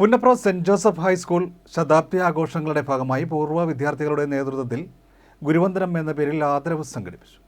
Punnapra saint Joseph high school ശതാബ്ദി ആഘോഷങ്ങളുടെ ഭാഗമായി പൂർവ വിദ്യാർത്ഥികളുടെ നേതൃത്വത്തിൽ ഗുരുവന്ദനം എന്ന പേരിൽ ആദരവ് സംഘടിപ്പിച്ചു.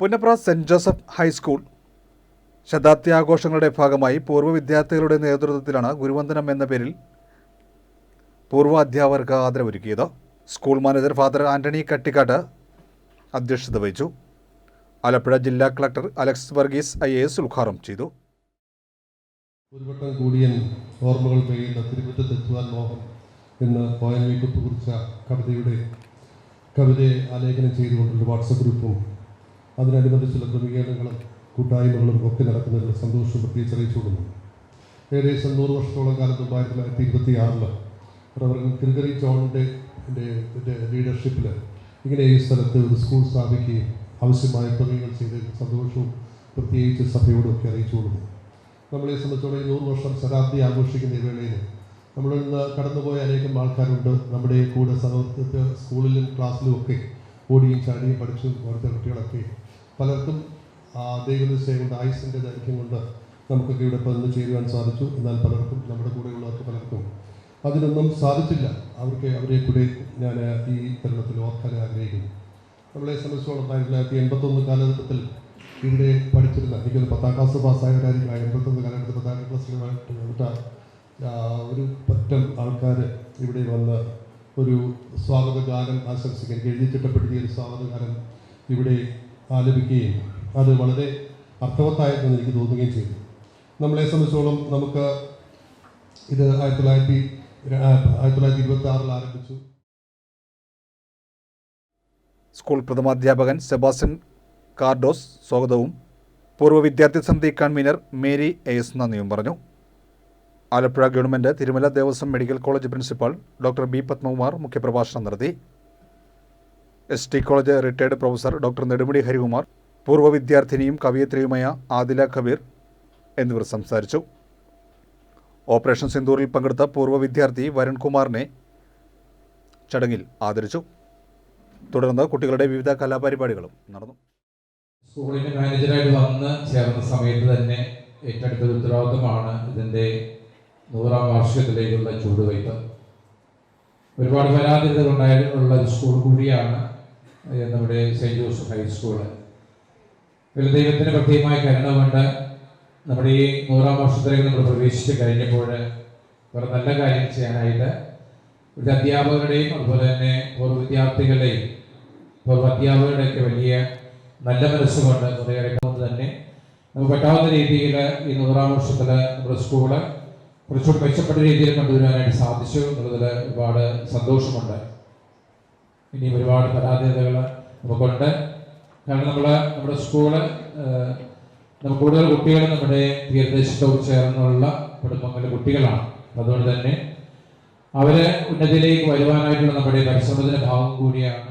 Punnapra saint Joseph high school ശതാബ്ദി ആഘോഷങ്ങളുടെ ഭാഗമായി പൂർവ വിദ്യാർത്ഥികളുടെ നേതൃത്വത്തിലാണ് ഗുരുവന്ദനം എന്ന പേരിൽ പൂർവ അധ്യാപകർക്ക് ആദരവൊരുക്കിയത്. School manager father Antony Kattikkattu അധ്യക്ഷത വഹിച്ചു. ആലപ്പുഴ ജില്ലാ collector Alex Varghese I A S ഉദ്ഘാടനം ചെയ്തു. ഒരു കൂടിയൻ ഓർമ്മകൾ പെയ്യുന്ന തിരുമുറ്റത്തെത്തുവാൻ മോഹം എന്ന പോയൻ വീക്കുപ്പ് കുറിച്ച കവിതയുടെ കവിതയെ ആലേഖനം ചെയ്തുകൊണ്ടൊരു വാട്സപ്പ് ഗ്രൂപ്പും അതിനനുബന്ധിച്ചുള്ള ക്രമീകരണങ്ങളും കൂട്ടായ്മകളും ഒക്കെ നടക്കുന്നതിൽ സന്തോഷം പ്രത്യേകിച്ച് അറിയിച്ചുകൊള്ളുന്നു ഏകദേശം നൂറ് വർഷത്തോളം കാലത്ത് ആയിരത്തി തൊള്ളായിരത്തി ഇരുപത്തി ആറിൽ റവറൻ ക്രിഗറി ജോണിന്റെ ലീഡർഷിപ്പിൽ ഇങ്ങനെ ഈ സ്ഥലത്ത് ഒരു സ്കൂൾ സ്ഥാപിക്കുകയും ആവശ്യമായ ക്രമീകരണം ചെയ്ത് സന്തോഷവും പ്രത്യേകിച്ച് സഭയോടൊക്കെ അറിയിച്ചു കൊടുക്കും നമ്മളെ സംബന്ധിച്ചോളം ഈ നൂറ് വർഷം ശതാബ്ദി ആഘോഷിക്കുന്ന ഈ വേളയിൽ നമ്മളിൽ നിന്ന് കടന്നുപോയ അനേകം ആൾക്കാരുണ്ട്. നമ്മുടെ കൂടെ സഹോദരത്തെ സ്കൂളിലും ക്ലാസ്സിലും ഒക്കെ ഓടിയും ചാടിയും പഠിച്ചും ഓർത്ത കുട്ടികളൊക്കെ പലർക്കും ആ ദൈവനിശ്ചയം കൊണ്ട് ആയുസിന്റെ ദൈർഘ്യം കൊണ്ട് നമുക്കൊക്കെ ഇവിടെ വന്ന് ചേരുവാൻ സാധിച്ചു. എന്നാൽ പലർക്കും നമ്മുടെ കൂടെയുള്ളവർക്ക് പലർക്കും അതിനൊന്നും സാധിച്ചില്ല. അവർക്ക് അവരെ കൂടെ ഞാൻ ഈ തരുണത്തിൽ ഓർക്കാൻ ആഗ്രഹിക്കുന്നു. നമ്മളെ സംബന്ധിച്ചോളം ആയിരത്തി തൊള്ളായിരത്തി എൺപത്തൊന്ന് കാലഘട്ടത്തിൽ ഇവിടെ പഠിച്ചിരുന്ന എനിക്കൊരു പത്താം ക്ലാസ് പാസ്സായവരായിരിക്കും എൺപത്തൊന്ന് കാലഘട്ടത്തിൽ പത്താം ക്ലാസ്സിലുമായിട്ട് വിട്ട ഒരു പറ്റം ആൾക്കാർ ഇവിടെ വന്ന് ഒരു സ്വാഗത ഗാനം ആശംസിക്കാൻ എഴുതി ചിട്ടപ്പെടുത്തിയ ഒരു സ്വാഗത ഗാനം ഇവിടെ ആലപിക്കുകയും അത് വളരെ അർത്ഥവത്തായെന്ന് എനിക്ക് തോന്നുകയും ചെയ്തു. നമ്മളെ സംബന്ധിച്ചോളം നമുക്ക് ഇത് ആയിരത്തി തൊള്ളായിരത്തി ആയിരത്തി തൊള്ളായിരത്തി ഇരുപത്തി ആറിൽ ആരംഭിച്ചു. സ്കൂൾ പ്രഥമാധ്യാപകൻ സെബാസ്റ്റ്യൻ കാർഡോസ് സ്വാഗതവും. പൂർവ വിദ്യാർത്ഥി സമിതി കൺവീനർ മേരി എസ് നന്ദിയും പറഞ്ഞു. Alappuzha government Thirumala Devaswom medical college principal doctor B Padmakumar മുഖ്യപ്രഭാഷണം നടത്തി. S T college retired professor doctor Nedumudi Harikumar പൂർവ വിദ്യാർത്ഥിനിയും കവിയത്രിയുമായ ആദില കബീർ എന്നിവർ സംസാരിച്ചു. ഓപ്പറേഷൻ സിന്ദൂറിൽ പങ്കെടുത്ത പൂർവ വിദ്യാർത്ഥി വരുൺകുമാറിനെ ചടങ്ങിൽ ആദരിച്ചു. തുടർന്ന് കുട്ടികളുടെ വിവിധ കലാപരിപാടികളും നടന്നു. സ്കൂളിന്റെ മാനേജറായിട്ട് വന്ന് ചേർന്ന സമയത്ത് തന്നെ ഏറ്റെടുത്ത ഉത്തരവാദിത്തമാണ് ഇതിന്റെ നൂറാം വാർഷികത്തിലേക്കുള്ള ചുവടുവയ്പ് ഒരുപാട് പരാതികൾ ഒരു സ്കൂൾ കൂടിയാണ് നമ്മുടെ സെന്റ് ജോസഫ് ഹൈസ്കൂൾ ഇതിൽ ദൈവത്തിന് പ്രത്യേകമായ കരുണമുണ്ട് നമ്മുടെ ഈ നൂറാം വർഷത്തിലേക്ക് നമ്മൾ പ്രവേശിച്ച് കഴിഞ്ഞപ്പോൾ കുറെ നല്ല കാര്യം ചെയ്യാനായിട്ട് ഒരു അധ്യാപകരുടെയും അതുപോലെ തന്നെ പൂർവ വിദ്യാർത്ഥികളുടെയും പൂർവ അധ്യാപകരുടെയൊക്കെ വലിയ നല്ല മനസ്സുകൊണ്ട് കുറേയേറെ കൊണ്ട് തന്നെ നമുക്ക് പറ്റാവുന്ന രീതിയിൽ ഈ നൂറാം വർഷത്തിൽ നമ്മുടെ സ്കൂൾ കുറച്ചുകൂടി മെച്ചപ്പെട്ട രീതിയിൽ കൊണ്ടുവരാനായിട്ട് സാധിച്ചു എന്നുള്ളതിൽ ഒരുപാട് സന്തോഷമുണ്ട്. ഇനിയും ഒരുപാട് പരാതികൾ നമുക്കുണ്ട്. കാരണം നമ്മൾ നമ്മുടെ സ്കൂൾ നമുക്ക് കൂടുതൽ കുട്ടികൾ നമ്മുടെ തീരദേശത്തോട് ചേർന്നുള്ള കുടുംബങ്ങളിലെ കുട്ടികളാണ്. അതുകൊണ്ട് തന്നെ അവരെ ഉന്നതിയിലേക്ക് വരുവാനായിട്ടുള്ള നമ്മുടെ പരിശ്രമത്തിന്റെ ഭാഗം കൂടിയാണ്